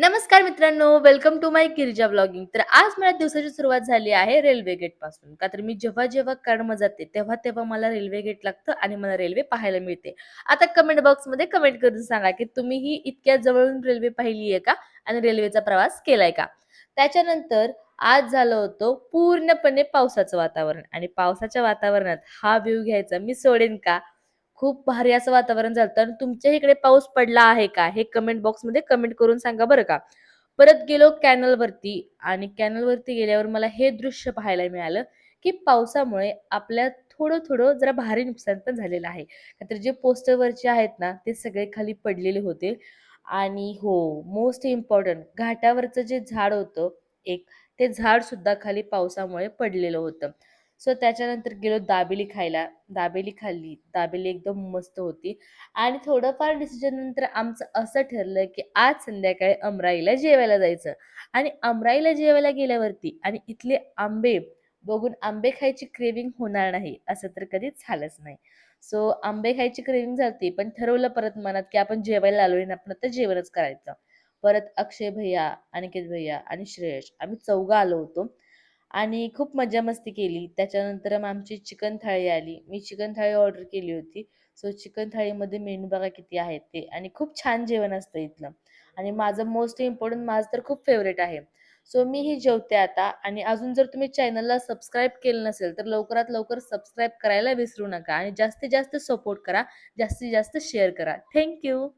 नमस्कार मित्रांनो, welcome to my Girija blogging. तर आज मला दिवसाची सुरुवात झाली आहे रेल्वे गेटपासून. का तर मी जेव्हा-जेव्हा कर्म जाते, तेव्हा-तेव्हा मला रेल्वे गेट लागतं आणि मला रेल्वे पाहायला मिळते. आता कमेंट बॉक्समध्ये कमेंट करून सांगा, की तुम्ही ही इतक्या जवळून रेल्वे पाहिली आहे का? आणि रेल्वेचा प्रवास केलाय का? त्याच्यानंतर आज झालं होतं पूर्णपणे पावसाचं वातावरण आणि पावसाच्या वातावरणात हा व्ह्यू घ्यायचा मी सोडेन का? खूप भारी असं वातावरण झालं तर तुमच्या इकडे पाऊस पडला आहे का? हे कमेंट बॉक्समध्ये कमेंट करून सांगा बरं का. परत गेलो कॅनलवरती आणि कॅनलवरती गेल्यावर मला हे दृश्य पाहायला मिळालं, की पावसामुळे आपल्या थोडं-थोडं जरा भारी नुकसान पण झालेलं आहे. तर जे पोस्टरवरचे आहेत ना, ते सगळे खाली पडलेले होते आणि हो, मोस्ट इम्पॉर्टंट घाटावरचं जे झाड होतं एक, ते झाड सुद्धा खाली पावसामुळे पडलेलं होतं. सो त्याच्यानंतर गेलो दाबेली खायला. दाबेली खाल्ली. दाबेली एकदम मस्त होती आणि थोडंफार डिसिजन नंतर आमचं असं ठरलं, की आज संध्याकाळी अमराईला जेवायला जायचं आणि अमराईला जेवायला गेल्यावरती आणि इथले आंबे बघून आंबे खायची क्रेविंग होणार नाही, असं तर कधीच झालंच नाही. सो आंबे खायची क्रेविंग झाली पण ठरवलं परत मनात, की आपण जेवायला आलोय ना, आपण आता जेवणच करायचं. परत अक्षय भैया अनिकेत भैया आणि श्रेयश आम्ही चौघं आलो होतो आणि खूप मज्जा-मस्ती केली. त्याच्यानंतर मग आमची चिकन थाळी आली. मी चिकन थाळी ऑर्डर केली होती. सो चिकन थाळीमध्ये मेनू बघा किती आहेत ते आणि खूप छान जेवण असतं इथलं आणि माझं मोस्ट इम्पॉर्टंट माझं तर खूप फेवरेट आहे. सो मी ही जेवते आता आणि अजून जर तुम्ही चॅनलला सबस्क्राईब केलं नसेल, तर लवकरात लवकर सबस्क्राईब करायला विसरू नका आणि जास्तीत जास्त सपोर्ट करा. जास्तीत जास्त शेअर करा. थँक्यू